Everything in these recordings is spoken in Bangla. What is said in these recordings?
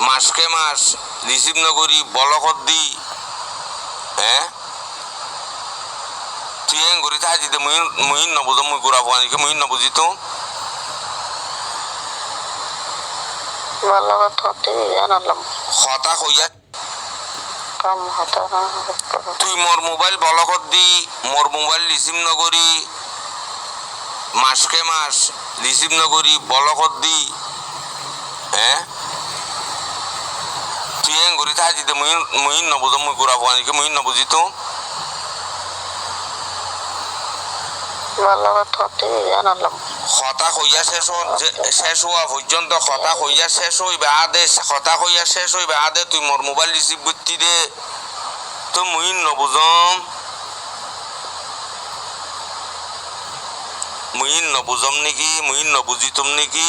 মাসকে মাস রিসিভ নকরি বলকত দি হ্যাঁ তুই এং করি থাকি দে মুই মুই নবুঝ মুই গুড়া পোৱানিকে মুই নবুজি তো হতা হইয়া তুই মোর মোবাইল বলকত দি মোর মোবাইল রিসিভ নকরি মাসকে মাস রিসিভ নকরি বলকত দি হ্যাঁ তুই করি থাকি দে মুই মুই নবুঝ মুই গুড়া পোৱানিকে মুই নবুজি তো হতা হইয়া শেষ শেষ হওয়া পর্যন্ত হতা হইয়া শেষ হইবে আদে হতা হইয়া শেষ হইবে আদে তুই মোর মোবাইল রিসিভ করতি দে তো মুই নবুঝম মুই নবুঝম নেকি মুই নবুজিতম নেকি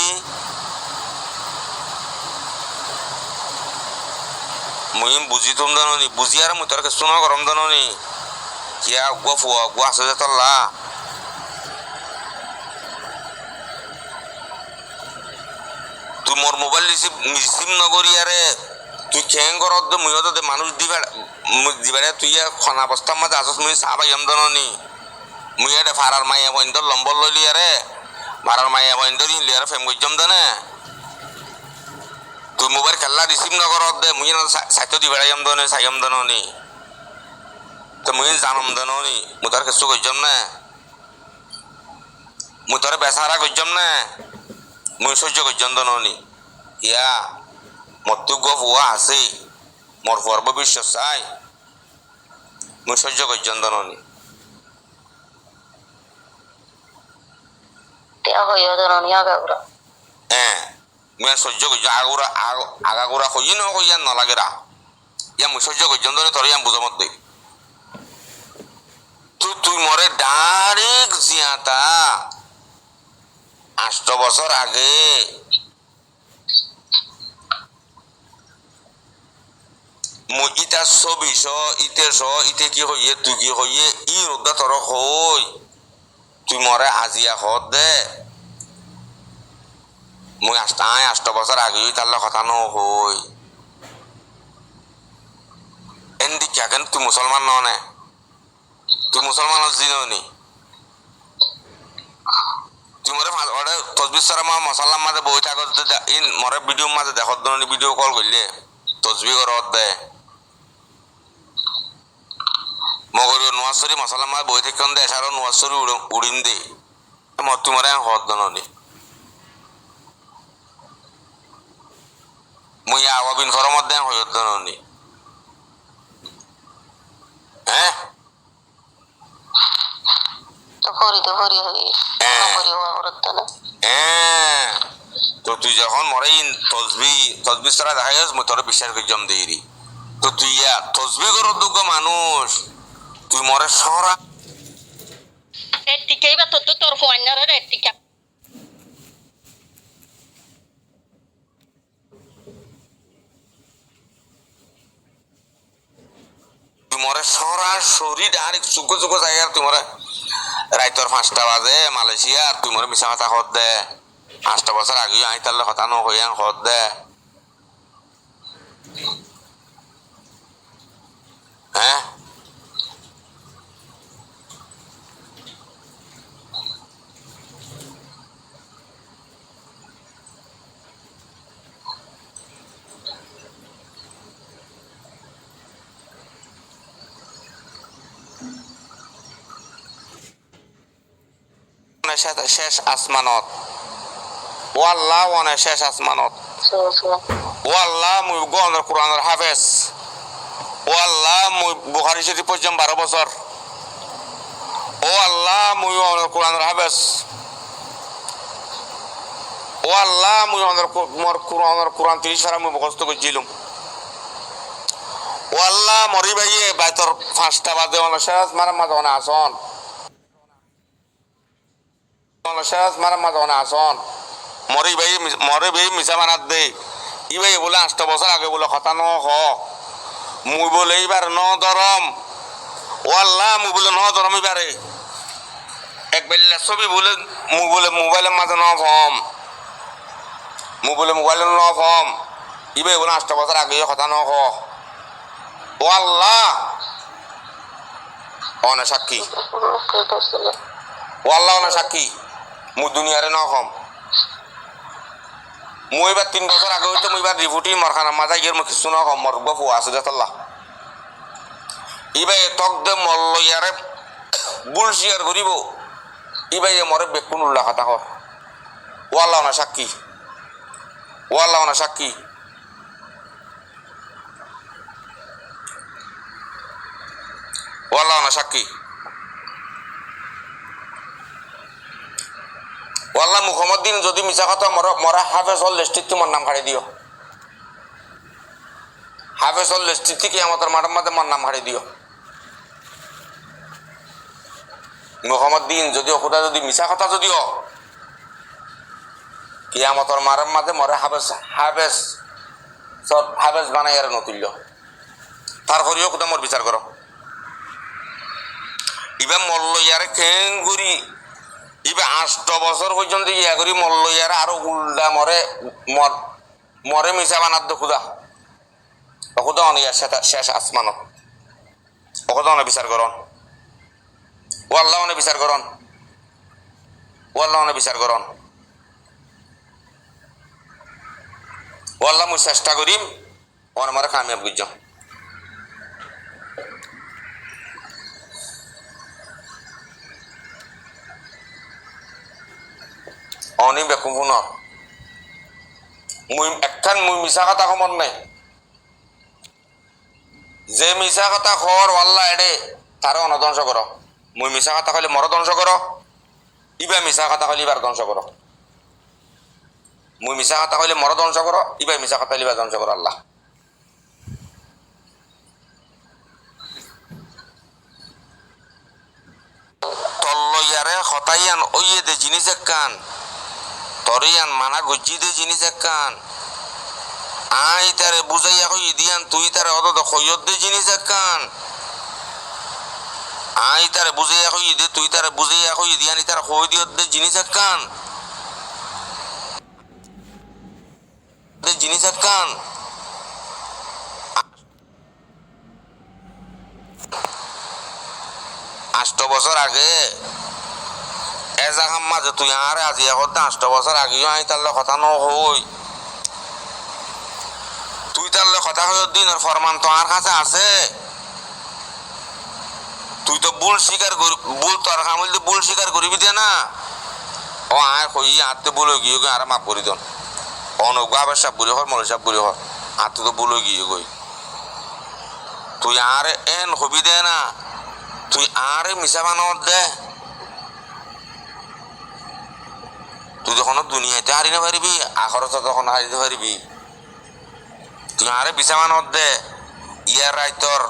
মুই বুজিতম জাননি, বুজি আর মুই তোর কিছু না গরম জাননি। কিয়া গুয়া ফুয়া গুয়া আছে যে তল্লা। তুই মোর মোবাইল রিসিভ রিসিভ নকরি আরে তুই খেং করত দে মুইও তো মানুষ দিবা দিবারে তুই খনা বস্তার মাঝে আসস মুই চাহ পাইম দননি মুই এটা ফারার মাইয়া বইন্দর লম্বর লইলি আরে ফারার মাইয়া ইনলি আরে ফেম গজ্জম দানে তুই মোবাইল খেলা রিসিভ নকরত দে মুই সাইতো দিবাড়াইম দনে চাইম দননি তো মুই জানম দননি মুই তোর কিছু গজ্জম না মুই তোর বেসারা গজ্জম না মুই সহ্য পর্যন্ত ননি ইয়া মতো গপ হুয়া আছে মোর পর্ব বিশ্ব চাই মুই সহ্য পর্যন্ত ননি তিয়া হইয়া জানানি আগাগুড়া হ্যাঁ আর সহ্য করছি আগাগুড়া আগাগুড়া হইয়া ন হইয়া নলাগেরা ইয়া মুই সহ্য নি তোর ইয়াম বুঝামত দে তুই মরে ডাইরেক্ট জিয়াতা আষ্ট বছর আগে ইটা চবিশ ইতে ছ ইতে কি হইয়ে তুই কি হইয়ে ই তোর হই তুই মরে আজিয়া হত দে মই আষ্টাই আষ্ট বছর আগে তার কথা ন হই এন্দি কেন তুই মুসলমান ননে তুই মুসলমান দিন নি? তুই মরে ওরে তসবির সারা মা মশালার মাঝে বই থাকত ইন মরে ভিডিও মাঝে দেখত দনি ভিডিও কল করলে তসবি করত দে। মগর নোয়াশরি মশালা মাঝে বই থাকন দে এসারো নোয়াশরি উড়িন দে মর তুই মরে হত দননি মুই আওয়াবিন ফরমত দেন দননি হ্যাঁ? তো তো তো তুই যখন মরে ইন তসবি তসবি ছাড়া দেখা যাস মুই তোর বিশ্বাস করি জম তো তুই ইয়া তসবি করত দুঃখ মানুষ। তুই মরে সরা Etika iba to tutor huanyar etika. তুই মরে সরাসরি আর চুকো চুকো জায়গা আর তোমার রাইতর পাঁচটা বাজে মালয়েশিয়া আর তোমার মিশা কথা হত দে। পাঁচটা বছর আগেও আই তাহলে কথা ন হইয়া হত দে। হ্যাঁ শেষ- আসমানত। ও আল্লাহ ওনে শেষ আসমানত। ও আল্লাহ মুই গনের কোরআনের হাফেজ। ও আল্লাহ মুই বুখারি শরীফ পর্যন্ত বারো বছর। ও আল্লাহ মুই অনের কোরআনের হাফেজ। ও আল্লাহ মুই অনের মোর কোরআনের কোরআন তিরিশ সারা মুই মুখস্থ করছিলাম ও আল্লাহ মরি বাইতর পাঁচটা বাজে অনেক শেষ মারা মাঝে অনেক আসন। শেষ মারা মরে ভাই মিছা মারাত দে। ই ভাই বলে আষ্ট আগে বলে কথা ন হ মুই বলে এইবার ন দরম ও আল্লাহ মুই বলে ন দরম এবারে এক বেলা ছবি বলে মুই বলে মোবাইলের মাঝে ন ফম মুই বলে মোবাইলের ন ফম ইবে বলে আষ্ট বছর আগে কথা নক ও আল্লাহ অনে সাক্ষী? ও আল্লাহ অনে সাক্ষী? মু দুনিয়ারে নকম। মই এবার তিন বছর আগে হইতে মই এবার রিভুটি মরখানা মাজাই গিয়ে মই কিছু নকম মরব ফুয়া আছে দেতাল্লাহ ইবে তক দে মল্ল ইয়ারে বুল শিয়ার করিব ইবে মরে বেকুন উল্লাহ কথা হর ও আল্লাহ অনে সাক্ষী ও আল্লাহ অনে সাক্ষী ও আল্লাহ অনে সাক্ষী ওয়াল্লাহ মুখমদ্দিন যদি মিছা কথা মর হাফেজ হল লিস্টিত তোমার নাম হারিয়ে দিও। হাফেজ হল লিস্টিত থেকে আমাদের মাঠের মাঝে আমার নাম হারিয়ে দিও। মুখমদ্দিন যদি অসুদা যদি মিছা কথা যদিও, কিয়ামতর মারের মাঝে মরে হাফেজ হাফেজ, সব হাফেজ বানাই আর নতুল্য। তারপরেও কোথাও মোর বিচার করো। ইবা মল্ল ইয়ারে খেঙ্গুরি ইবে আষ্ট বছর পর্যন্ত ইয়া করি মল্ল ইয়ারে আরও উল্টা মরে, মর মিশা বানার খুদা। অকুদা অনেক শেষ আসমান অকুদা অনেক বিচার করন। ও আল্লাহ অনেক বিচার করন। ও আল্লাহ অনেক বিচার করন। ও আল্লাহ মুই চেষ্টা করিম, অনে মরে কামিয়াব বুঝছ অনি বেকুম শুনক। মুই একখান মিছা কথা সমত নাই। যে মিছা কথা খর আল্লাহ এডে তারে অনধ্বংস কর মুই মিছা কথা কইলে মর ধ্বংস কর ইবা মিছা কথা কইলে ইবার ধ্বংস কর মুই মিছা কথা কইলে মর ধ্বংস কর ইবা মিছা কথা কইলে ইবার ধ্বংস কর আল্লাহ। তল্ল ইয়ারে হতাইয়ান ওইয়ে দে জিনিস কান তরিয়ান মানা গজ্জি দে জিনিস কান আই তারে বুঝাইয়া কই দিয়ান, তুই তারে অত খৈয়ত দে জিনিস কান আই তারে বুঝাইয়া কই দে, তুই তারে বুঝাইয়া কই দিয়ানি তার কই দিয়ত দে জিনিস কান দে জিনিস কান আষ্ট বছর আগে এজাগাম মাঝে তুই আর আজি এখন আষ্ট বছর আগেও আই তার কথা ন তুই তার কথা হয়ে দিনের ফরমান তো আর কাছে আছে। তুই তো ভুল স্বীকার করি ভুল তোর কামল ভুল স্বীকার করিবি দে না। ও আর কই আত্মে ভুল গিয়ে আর মাপ করি দন অনগ্য আবার সাপ বুড়ি হর মলে সাপ বুড়ি হর আত্মে তো ভুল গিয়ে গই তুই আর এন হবি দে না। তুই আর মিশা বানর দে। তুই যখন দুনিয়াতে হারিতে পারিবি আখরত তখন হারিতে পারিবি তুই আরে বিছামানত দে ইয়ার রাইতর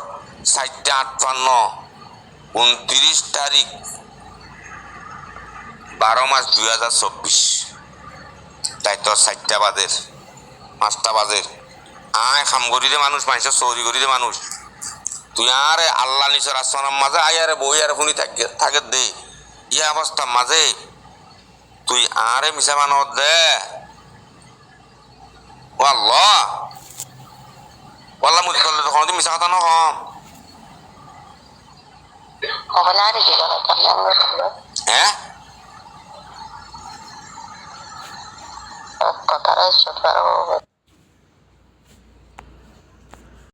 চারটা আটপান্ন উনত্রিশ তারিখ বারো মাস দুই হাজার চব্বিশ তাই তোর চারটা বাজের পাঁচটা বাজের আয় খাম করিতে মানুষ মানুষের চৌরি করিতে মানুষ তুই আরে আল্লাহ নিচর আসমানের মাঝে আয় আরে বই আরে শুনি থাকে থাকে দে ইয়া অবস্থার মাঝে তুই আরে মিশা মানত দে ও আল্লাহ ও আল্লাহ মুজি করলে তখন তুই মিশা কথা নকম হবলা রে দিবা তাহলে আমরা হ্যাঁ কথাটা সব পারো